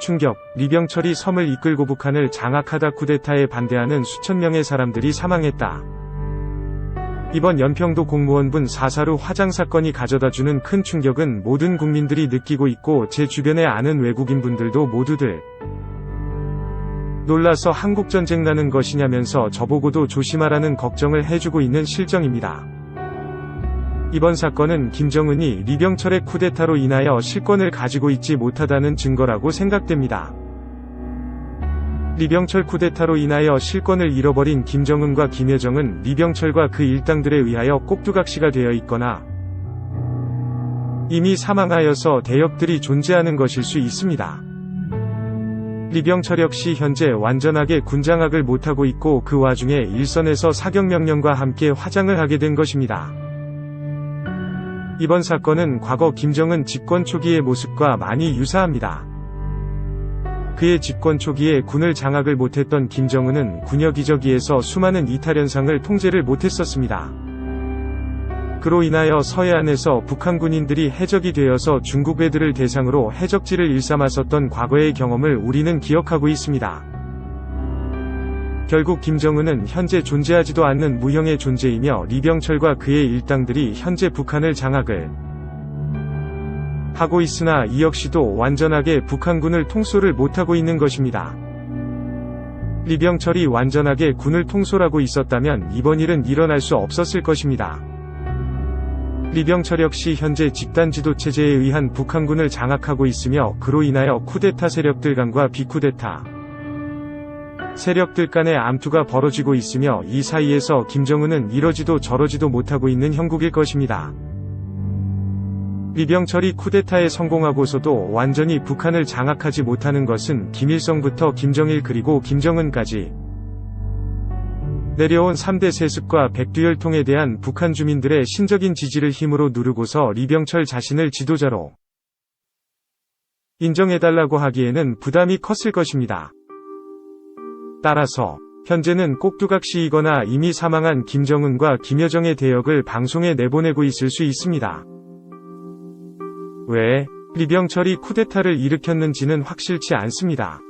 충격, 리병철이 섬을 이끌고 북한을 장악하다 쿠데타에 반대하는 수천 명의 사람들이 사망했다. 이번 연평도 공무원분 사사루 화장 사건이 가져다주는 큰 충격은 모든 국민들이 느끼고 있고 제 주변에 아는 외국인분들도 모두들 놀라서 한국전쟁 나는 것이냐면서 저보고도 조심하라는 걱정을 해주고 있는 실정입니다. 이번 사건은 김정은이 리병철의 쿠데타로 인하여 실권을 가지고 있지 못하다는 증거라고 생각됩니다. 리병철 쿠데타로 인하여 실권을 잃어버린 김정은과 김여정은 리병철과 그 일당들에 의하여 꼭두각시가 되어 있거나 이미 사망하여서 대역들이 존재하는 것일 수 있습니다. 리병철 역시 현재 완전하게 군장악을 못하고 있고 그 와중에 일선에서 사격명령과 함께 화장을 하게 된 것입니다. 이번 사건은 과거 김정은 집권 초기의 모습과 많이 유사합니다. 그의 집권 초기에 군을 장악을 못했던 김정은은 군여 기저기에서 수많은 이탈현상을 통제를 못했었습니다. 그로 인하여 서해안에서 북한 군인들이 해적이 되어서 중국 애들을 대상으로 해적지를 일삼았었던 과거의 경험을 우리는 기억하고 있습니다. 결국 김정은은 현재 존재하지도 않는 무형의 존재이며 리병철과 그의 일당들이 현재 북한을 장악을 하고 있으나 이 역시도 완전하게 북한군을 통솔을 못하고 있는 것입니다. 리병철이 완전하게 군을 통솔하고 있었다면 이번 일은 일어날 수 없었을 것입니다. 리병철 역시 현재 집단 지도 체제에 의한 북한군을 장악하고 있으며 그로 인하여 쿠데타 세력들 간과 비쿠데타 세력들 간의 암투가 벌어지고 있으며 이 사이에서 김정은은 이러지도 저러지도 못하고 있는 형국일 것입니다. 리병철이 쿠데타에 성공하고서도 완전히 북한을 장악하지 못하는 것은 김일성부터 김정일 그리고 김정은까지 내려온 3대 세습과 백두혈통에 대한 북한 주민들의 신적인 지지를 힘으로 누르고서 리병철 자신을 지도자로 인정해달라고 하기에는 부담이 컸을 것입니다. 따라서 현재는 꼭두각시이거나 이미 사망한 김정은과 김여정의 대역을 방송에 내보내고 있을 수 있습니다. 왜 리병철이 쿠데타를 일으켰는지는 확실치 않습니다.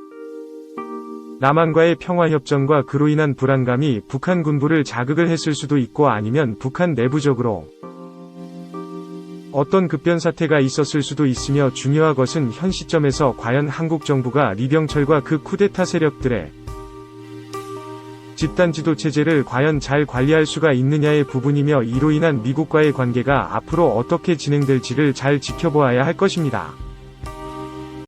남한과의 평화협정과 그로 인한 불안감이 북한 군부를 자극을 했을 수도 있고 아니면 북한 내부적으로 어떤 급변 사태가 있었을 수도 있으며 중요한 것은 현 시점에서 과연 한국 정부가 리병철과 그 쿠데타 세력들의 집단 지도 체제를 과연 잘 관리할 수가 있느냐의 부분이며 이로 인한 미국과의 관계가 앞으로 어떻게 진행될지를 잘 지켜보아야 할 것입니다.